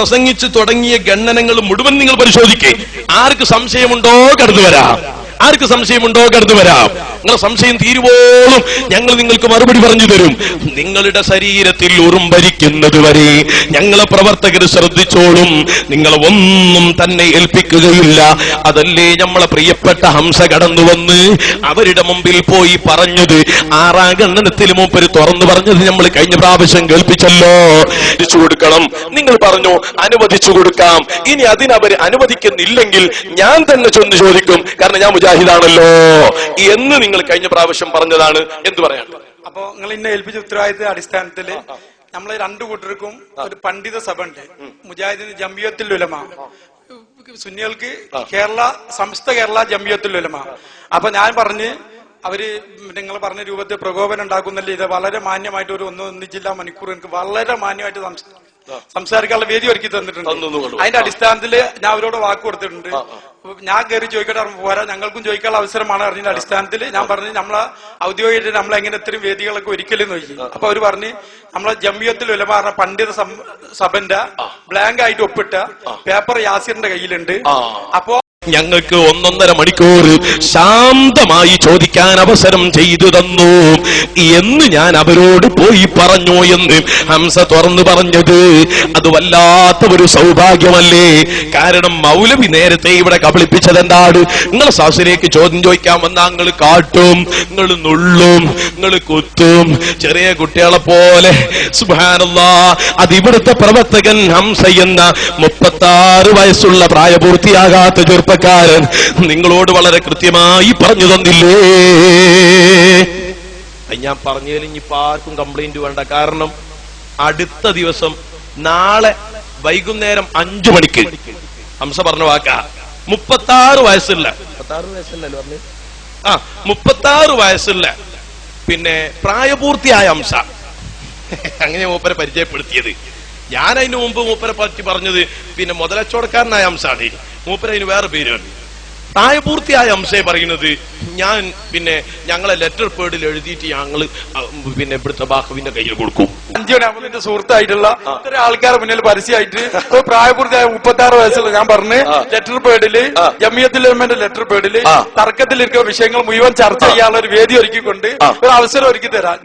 പ്രസംഗിച്ചു തുടങ്ങിയ ഗണ്ണനങ്ങൾ മുഴുവൻ നിങ്ങൾ പരിശോധിക്കേ. ആർക്ക് സംശയമുണ്ടോ കടന്നു വരാം ആർക്ക് സംശയമുണ്ടോ കടന്നു വരാം നിങ്ങളെ സംശയം തീരുവോളും ഞങ്ങൾ നിങ്ങൾക്ക് മറുപടി പറഞ്ഞു തരും. നിങ്ങളുടെ ശരീരത്തിൽ ഉറുമ്പരിക്കുന്നത് വരെ ഞങ്ങളെ പ്രവർത്തകർ ശ്രദ്ധിച്ചോളും. നിങ്ങൾ ഒന്നും തന്നെ ഏൽപ്പിക്കുകയില്ല. അതല്ലേ നമ്മളെ പ്രിയപ്പെട്ട ഹംസ കടന്നു വന്ന് അവരുടെ മുമ്പിൽ പോയി പറഞ്ഞത്. ആറാം ഗണ്ണനത്തിൽ മൂപ്പര് തുറന്നു പറഞ്ഞത് നമ്മൾ കഴിഞ്ഞ പ്രാവശ്യം കേൾപ്പിച്ചല്ലോ. അനുവദിച്ചു കൊടുക്കണം. നിങ്ങൾ പറഞ്ഞു അനുവദിച്ചു കൊടുക്കാം. ഇനി അതിനവർ അനുവദിക്കുന്നില്ലെങ്കിൽ ഞാൻ തന്നെ ചെന്ന് ചോദിക്കും. കാരണം ഞാൻ മുജാഹിദാണല്ലോ. എന്ന് നിങ്ങൾ കഴിഞ്ഞ പ്രാവശ്യം പറഞ്ഞതാണ് എന്ത് പറയാൻ അപ്പൊ നിങ്ങൾ ഇന്നെ ഏൽപ്പിച്ച ഉത്തരവാദിത്ത അടിസ്ഥാനത്തിൽ നമ്മളെ രണ്ടു കൂട്ടർക്കും ഒരു പണ്ഡിത സഭ ഉണ്ട് മുജാഹിദിന് ജംബിയത്തിൽ ഉലമ. സുന്നികൾക്ക് കേരള സംസ്ഥ കേരള ജംബിയത്തിൽ ഉലമ. അപ്പൊ ഞാൻ പറഞ്ഞ് അവർ നിങ്ങൾ പറഞ്ഞ രൂപത്തിൽ പ്രകോപനം ഉണ്ടാക്കുന്നല്ലേ. ഇത് വളരെ മാന്യമായിട്ട് ഒരു ഒന്ന് ഒന്നിച്ചില്ല മണിക്കൂർ എനിക്ക് വളരെ മാന്യമായിട്ട് സംസാരിക്കാനുള്ള വേദി ഒരുക്കി തന്നിട്ടുണ്ട്. അതിന്റെ അടിസ്ഥാനത്തിൽ ഞാൻ അവരോട് വാക്ക് കൊടുത്തിട്ടുണ്ട്. ഞാൻ കയറി ചോദിക്കട്ടെ പോരാ ഞങ്ങൾക്കും ചോദിക്കാനുള്ള അവസരമാണ് അറിഞ്ഞതിന്റെ അടിസ്ഥാനത്തിൽ ഞാൻ പറഞ്ഞു നമ്മളെ ഔദ്യോഗികമായിട്ട് നമ്മൾ എങ്ങനെ ഇത്രയും വേദികളൊക്കെ ഒരിക്കലും നോക്കി അപ്പൊ അവർ പറഞ്ഞ് നമ്മളെ ജമിയത്തിൽ പറഞ്ഞ പണ്ഡിത സഭന്റെ ബ്ലാങ്ക് ആയിട്ട് ഒപ്പിട്ട പേപ്പർ യാസിറിന്റെ കയ്യിലുണ്ട്. അപ്പോ ഞങ്ങൾക്ക് ഒന്നൊന്നര മണിക്കൂർ ശാന്തമായി ചോദിക്കാൻ അവസരം ചെയ്തു തന്നു. എന്ന് ഞാൻ അവരോട് പോയി പറഞ്ഞു എന്ന് ഹംസ തുറന്നു പറഞ്ഞത്. അത് വല്ലാത്ത ഒരു സൗഭാഗ്യമല്ലേ? കാരണം മൗലവി നേരത്തെ ഇവിടെ കബളിപ്പിച്ചത് എന്താണ് നിങ്ങൾ സാസിലേക്ക് ചോദ്യം ചോദിക്കാൻ വന്നാൽ നിങ്ങൾ കാട്ടും നിങ്ങൾ നുള്ളും നിങ്ങൾ കുത്തും. ചെറിയ കുട്ടികളെ പോലെ സുബാനല്ലാ അത് ഇവിടുത്തെ പ്രവർത്തകൻ ഹംസ എന്ന മുപ്പത്തി വയസ്സുള്ള പ്രായപൂർത്തിയാകാത്ത ചെറുപ്പക്കാരൻ നിങ്ങളോട് വളരെ കൃത്യമായി പറഞ്ഞു തന്നില്ലേ? ഞാൻ പറഞ്ഞതിൽ ഇനിയിപ്പോ ആർക്കും കംപ്ലൈന്റ് വേണ്ട. കാരണം അടുത്ത ദിവസം നാളെ വൈകുന്നേരം അഞ്ചു മണിക്ക്. ഹംസ പറഞ്ഞ വാക്ക. മുപ്പത്തി ആറ് വയസ്സുള്ള വയസ്സല്ലല്ലോ പറഞ്ഞു? ആ മുപ്പത്തി ആറ് വയസ്സുള്ള. പിന്നെ പ്രായപൂർത്തിയായ ഹംസ. അങ്ങനെ മൂപ്പരെ പരിചയപ്പെടുത്തിയത്. ഞാൻ അതിന് മുമ്പ് മൂപ്പരെ പറ്റി പറഞ്ഞത് പിന്നെ മുതലച്ചോടക്കാരനായ ഹംസാണ് മൂപ്പര അതിന് വേറെ പേരാണ് പ്രായപൂർത്തിയായ അംശയെ പറയുന്നത് ഞാൻ പിന്നെ ഞങ്ങളെ ലെറ്റർ പേഡിൽ എഴുതിയിട്ട് ഞങ്ങൾ പിന്നെ ഇവിടുത്തെ ബാഹുവിന്റെ കയ്യിൽ കൊടുക്കും. അഞ്ചു മണിയാകുമ്പോൾ എന്റെ സുഹൃത്തായിട്ടുള്ള ഇത്ര ആൾക്കാരെ മുന്നിൽ പരസ്യമായിട്ട് പ്രായപൂർത്തിയായ മുപ്പത്തി ആറ് വയസ്സുള്ള ഞാൻ പറഞ്ഞ് ലെറ്റർ പേഡിൽ ജമിയത്തിൽ ഉലമയുടെ ലെറ്റർ പേഡിൽ തർക്കത്തിലിരിക്കുന്ന വിഷയങ്ങൾ മുഴുവൻ ചർച്ച ചെയ്യാനുള്ള ഒരു വേദി ഒരുക്കിക്കൊണ്ട് ഒരു അവസരം ഒരുക്കി തരാം.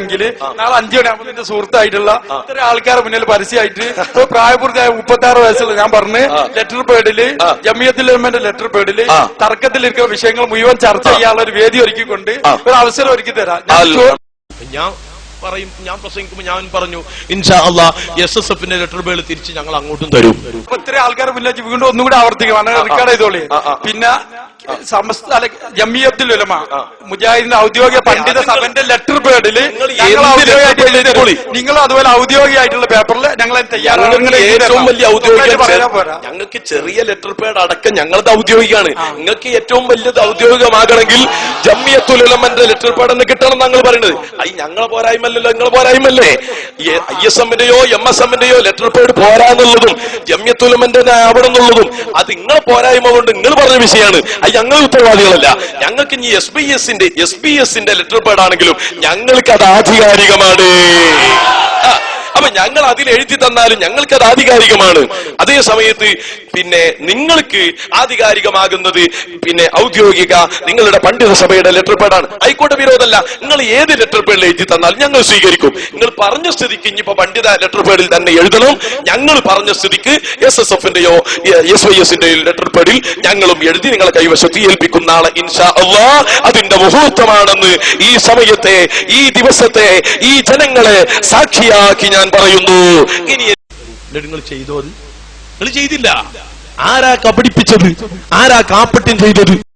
എങ്കിൽ നാളെ അഞ്ചു മണിയാകുമ്പോൾ എന്റെ സുഹൃത്തായിട്ടുള്ള ഇത്ര ആൾക്കാരെ മുന്നിൽ പരസ്യമായിട്ട് പ്രായപൂർത്തിയായ മുപ്പത്തി ആറ് വയസ്സുള്ള ഞാൻ പറഞ്ഞ് ലെറ്റർ പേഡിൽ ജമിയത്തിൽ ഉലമയുടെ ലെറ്റർ പേഡിൽ തർക്കത്തിലിരിക്കുന്ന വിഷയങ്ങൾ മുഴുവൻ ചർച്ച ചെയ്യാനുള്ള ഒരു വേദി ഒരുക്കിക്കൊണ്ട് ഒരു അവസരം ഒരുക്കി തരാം. ഞാൻ പറയും ഞാൻ പ്രസംഗിക്കുമ്പോൾ ഞാൻ പറഞ്ഞു ഇൻഷാ അള്ളാ എസ് എസ് എഫിന്റെ ലെറ്റർ പേഡ് തിരിച്ച് ഞങ്ങൾ അങ്ങോട്ടും തരും. അപ്പൊ ഇത്രയും ആൾക്കാരെ മുന്നിൽ വീണ്ടും ഒന്നും കൂടെ ആവർത്തിക്കും. അങ്ങനെ റെക്കോർഡ് ചെയ്തോളി. പിന്നെ സമസ്ത ജമിയത്തുൽ ഉലമ മുജാഹിദിന്റെ ഔദ്യോഗിക പണ്ഡിത സഭന്റെ ലെറ്റർ പേഡിൽ നിങ്ങൾ അതുപോലെ ഔദ്യോഗികമായിട്ടുള്ള പേപ്പറിൽ ഞങ്ങൾ തയ്യാറാണ്. ഏറ്റവും വലിയ ഔദ്യോഗിക ഞങ്ങൾക്ക് ചെറിയ ലെറ്റർ പേഡ് അടക്കം ഞങ്ങളത് ഔദ്യോഗികമാണ്. നിങ്ങൾക്ക് ഏറ്റവും വലിയത് ഔദ്യോഗികമാകണമെങ്കിൽ ജമ്മിയത്തുലമന്റെ ലെറ്റർ പേഡ് എന്ന് കിട്ടണം ഞങ്ങൾ പറയുന്നത്. അയ്യ ഞങ്ങളെ പോരായ്മല്ലോ നിങ്ങൾ പോരായ്മല്ലേ ഐ എസ് എമ്മിന്റെയോ എം എസ് എമ്മിന്റെയോ ലെറ്റർ പേഡ് പോരാന്നുള്ളതും ജമ്യത്തുലമന്റെ ആവണം എന്നുള്ളതും അത് നിങ്ങൾ പോരായ്മ കൊണ്ട് നിങ്ങൾ പറഞ്ഞ വിഷയമാണ്. അത് ഞങ്ങൾ ഉത്തരവാദികളല്ല. ഞങ്ങൾക്ക് ഇനി എസ് ബി എസിന്റെ എസ് ബി എസിന്റെ ലെറ്റർ പേഡ് ആണെങ്കിലും ഞങ്ങൾക്ക് അത് ആധികാരികമാണ്. അപ്പൊ ഞങ്ങൾ അതിൽ എഴുതി തന്നാലും ഞങ്ങൾക്ക് അത് ആധികാരികമാണ്. അതേ സമയത്ത് പിന്നെ നിങ്ങൾക്ക് ആധികാരികമാകുന്നത് പിന്നെ ഔദ്യോഗിക നിങ്ങളുടെ പണ്ഡിത സഭയുടെ ലെറ്റർ പേഡാണ് ഹൈക്കോടതി വിരോധമല്ല. നിങ്ങൾ ഏത് ലെറ്റർ പേഡിൽ എഴുതി തന്നാൽ ഞങ്ങൾ സ്വീകരിക്കും. നിങ്ങൾ പറഞ്ഞ സ്ഥിതിക്ക് ഇനിയിപ്പോ പണ്ഡിത ലെറ്റർ പേഡിൽ തന്നെ എഴുതണം. ഞങ്ങൾ പറഞ്ഞ സ്ഥിതിക്ക് എസ് എസ് എഫിന്റെയോ എസ് വൈ എസിന്റെയോ ലെറ്റർ പേഡിൽ ഞങ്ങളും എഴുതി നിങ്ങളെ കൈവശത്ത് ഏൽപ്പിക്കും നാളെ ഇൻഷാ അള്ളാ. അതിന്റെ മുഹൂർത്തമാണെന്ന് ഈ സമയത്തെ ഈ ദിവസത്തെ ഈ ജനങ്ങളെ സാക്ഷിയാക്കി ഞാൻ പറയുന്നു. ഇനി നിങ്ങൾ ചെയ്തോ അത്? നിങ്ങൾ ചെയ്തില്ല. ആരാ കബടിപ്പിച്ചത്? ആരാ കാപ്പട്ടിൻ ചെയ്തത്?